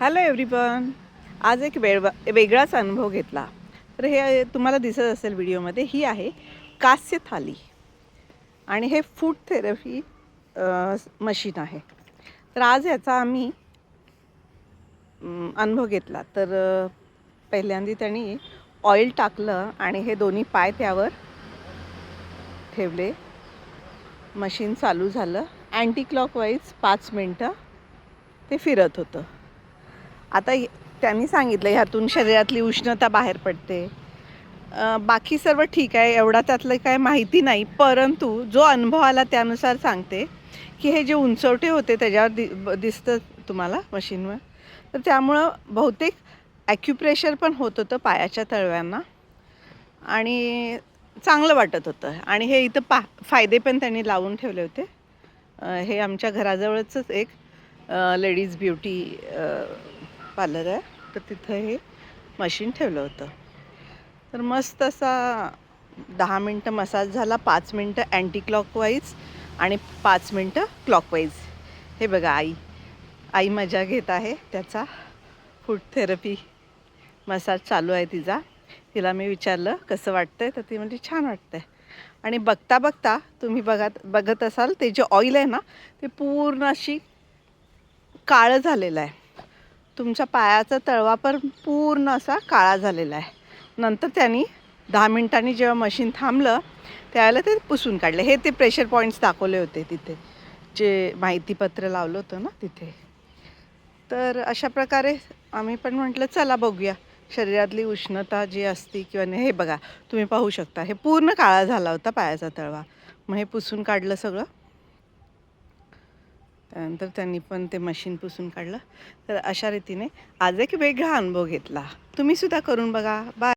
Hello everyone आज एक वेळ वेगळाच अनुभव घेतला. तर हे तुम्हाला दिसत असेल व्हिडिओमध्ये ही आहे कास्य थाली आणि हे फूड थेरपी मशीन आहे. तर आज याचा आम्ही अनुभव घेतला. तर पहिल्यांदा त्यांनी ऑइल टाकलं आणि हे दोन्ही पाय त्यावर ठेवले. मशीन चालू झालं. अँटी क्लॉकवाईज पाच मिनटं ते फिरत होतं. आता त्यांनी सांगितलं ह्यातून शरीरातली उष्णता बाहेर पडते. बाकी सर्व ठीक आहे एवढा त्यातलं काय माहिती नाही परंतु जो अनुभव आला त्यानुसार सांगते की हे जे उंचवटे होते त्याच्यावर दि ब- दिसतं तुम्हाला मशीनवर. तर त्यामुळं बहुतेक ॲक्युप्रेशर पण होत होतं पायाच्या तळव्यांना आणि चांगलं वाटत होतं. आणि हे इथं पा फायदे पण त्यांनी लावून ठेवले होते. हे आमच्या घराजवळचंच एक लेडीज ब्युटी पार्लर आहे. तर तिथं हे मशीन ठेवलं होतं. तर मस्त असा दहा मिनटं मसाज झाला पाच मिनटं अँटी क्लॉकवाईज आणि पाच मिनटं क्लॉकवाईज हे बघा आई. आई मजा घेत आहे. त्याचा फूड थेरपी मसाज चालू आहे तिचा. तिला मी विचारलं कसं वाटतंय? तर ती म्हणजे छान वाटतं आहे आणि बघता बघता तुम्ही बघत बघत असाल ते जे ऑइल आहे ना ते पूर्ण अशी काळं झालेलं आहे. तुमच्या पायाचा तळवा पण पूर्ण असा काळा झालेला आहे. नंतर त्यांनी दहा मिनिटांनी जेव्हा मशीन थांबलं त्यावेळेला ते पुसून काढले. हे ते प्रेशर पॉईंट्स दाखवले होते तिथे. जे माहितीपत्र लावलं होतं ना तिथे. तर अशा प्रकारे आम्ही पण म्हटलं चला बघूया. शरीरातली उष्णता जी असती किंवा नाही हे बघा तुम्ही पाहू शकता. हे पूर्ण काळा झाला होता पायाचा तळवा. मग हे पुसून काढलं सगळं. त्यानंतर त्यांनी पण ते मशीन पुसून काढलं. तर अशा रीतीने आज एक वेगळा अनुभव घेतला. तुम्ही सुद्धा करून बघा. बाय